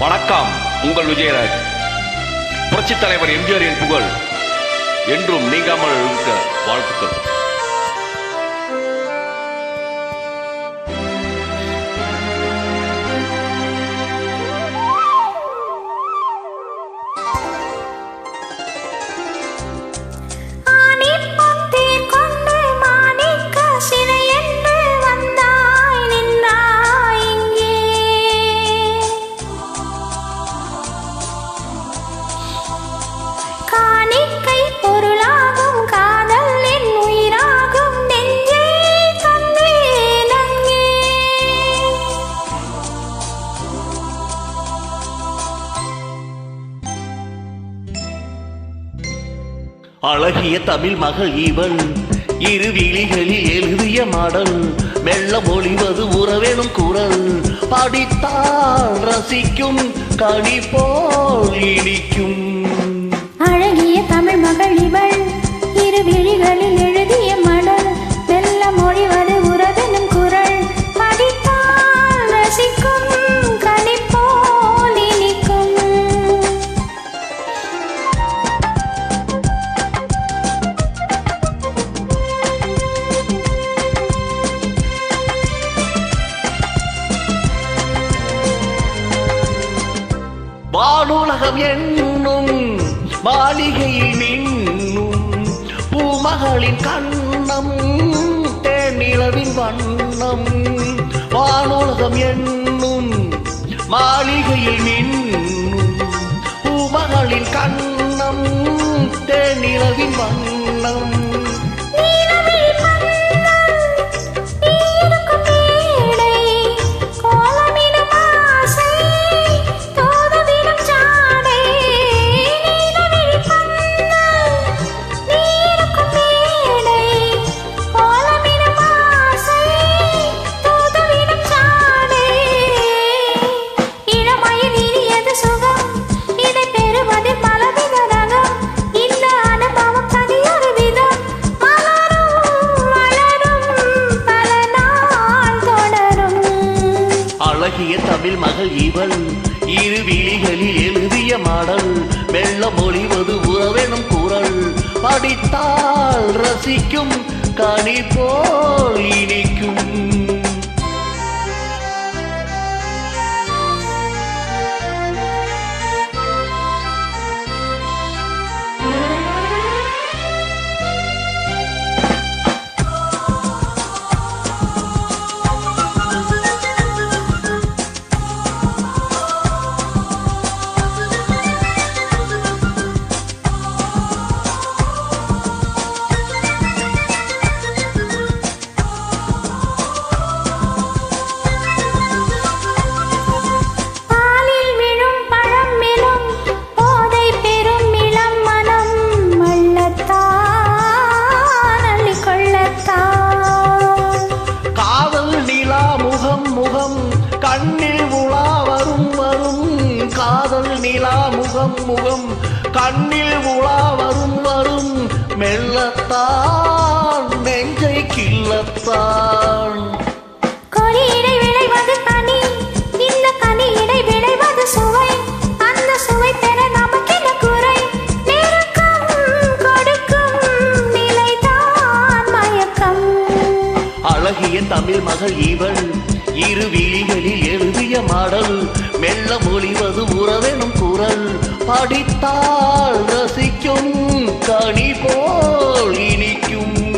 வணக்கம் உங்கள் விஜயராஜ். புரட்சித் தலைவர் எம்ஜிஆரின் புகழ் என்றும் நீங்காமல் இருக்க வாழ்த்துக்கள். அழகிய தமிழ் மகள் இவள் இரு விழிகளில் எழுதிய மாடல் மெல்ல மொழிவது உறவெனும் குரல். படித்தால் ரசிக்கும் கனி போல் இடிக்கும் அழகிய தமிழ் மகள் இவள். இரு விழிகளில் எழுதிய மடல் மெல்ல மொழிவது உறவினும் குரல். படித்தால் ரசிக்கும் கனிப்போல் இனிக்கும். வானுலகம் என்னும் மாளிகையில் மின்னும் பூமகளின் கண்ணம் தேநிலவின் வண்ணம் வானுலகம் என்னும் மாளிகையில் மின்னும் பூமகளின் கண்ணம் தேநிலவின் வண்ணம். தமிழ் மகள் இவள். இரு விழிகளில் எழுதிய மாடல். மெல்ல மொழிவது உறவெனும் குரல். படித்தால் ரசிக்கும். கனி போல் இனிக்கும். நிலா முகம் முகம். கண்ணில் உலா வரும் வரும். மெல்லத்தான் நெஞ்சை கிள்ளத்தான். அழகிய தமிழ் மகள் இவள். இரு விழிகளில் எழுதிய மாடல். மெல்ல மொழிவது உறவெனும் குரல். படித்தால் ரசிக்கும் கனி போல் இனிக்கும்.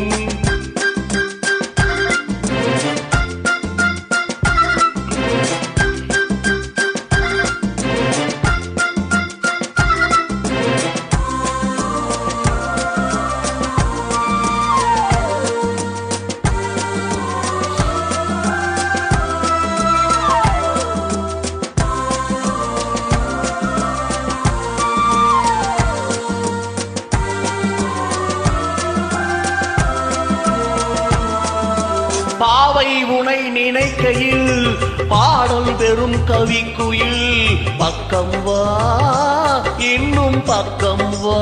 நினைக்கையில் பாடல் பெறும் கவிக்குயில் பக்கம் வா இன்னும் பக்கம் வா.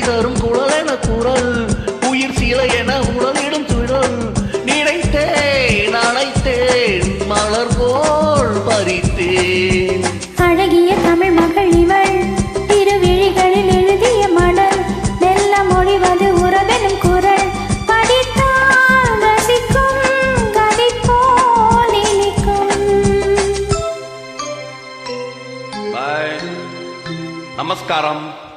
தரும் குழல் என குரல் உயிர் சிலை என உடலிடும் சுழல் நினைத்தேன் அழைத்தேன் மலர் போல் பறித்தேன். அழகிய தமிழ் மகள் இவள் திருவிழிகளில் எழுதிய மடல். மெல்ல மொழிவது உறவெனும் குரல். படித்தால் ரசிக்கும் கதை போல் இனிக்கும். பாய். நமஸ்காரம்.